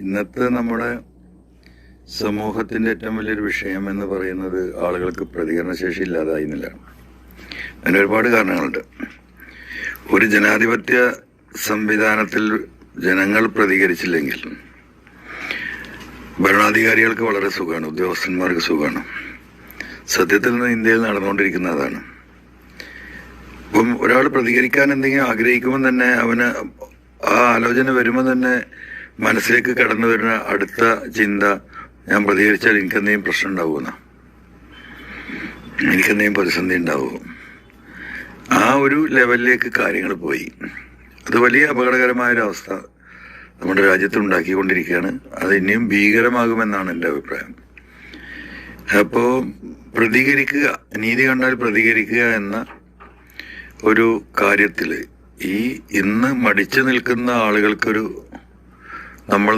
ഇന്നത്തെ നമ്മുടെ സമൂഹത്തിന്റെ ഏറ്റവും വലിയൊരു വിഷയം എന്ന് പറയുന്നത് ആളുകൾക്ക് പ്രതികരണശേഷി ഇല്ലാതായി എന്നുള്ളതാണ്. അതിന് ഒരുപാട് കാരണങ്ങളുണ്ട്. ഒരു ജനാധിപത്യ സംവിധാനത്തിൽ ജനങ്ങൾ പ്രതികരിച്ചില്ലെങ്കിൽ ഭരണാധികാരികൾക്ക് വളരെ സുഖമാണ് ഉദ്യോഗസ്ഥന്മാർക്ക് സുഖമാണ്. സത്യത്തിൽ നിന്ന് ഇന്ത്യയിൽ നടന്നുകൊണ്ടിരിക്കുന്ന അതാണ്. ഇപ്പം ഒരാൾ പ്രതികരിക്കാൻ എന്തെങ്കിലും ആഗ്രഹിക്കുമ്പോൾ തന്നെ അവന് ആ ആലോചന വരുമ്പോൾ തന്നെ മനസ്സിലേക്ക് കടന്നു വരുന്ന അടുത്ത ചിന്ത ഞാൻ പ്രതികരിച്ചാൽ എനിക്കെന്തെങ്കിലും പ്രശ്നം ഉണ്ടാവുമെന്ന. എനിക്കെന്തെങ്കിലും പ്രതിസന്ധി ഉണ്ടാവുമോ ആ ഒരു ലെവലിലേക്ക് കാര്യങ്ങൾ പോയി. അത് വലിയ അപകടകരമായൊരവസ്ഥ നമ്മുടെ രാജ്യത്ത് ഉണ്ടാക്കിക്കൊണ്ടിരിക്കുകയാണ്. അത് ഇനിയും ഭീകരമാകുമെന്നാണ് എന്റെ അഭിപ്രായം. അപ്പോൾ പ്രതികരിക്കുക നീതി കണ്ടാൽ പ്രതികരിക്കുക എന്ന ഒരു കാര്യത്തിൽ ഈ ഇന്ന് മടിച്ചു നിൽക്കുന്ന ആളുകൾക്കൊരു നമ്മൾ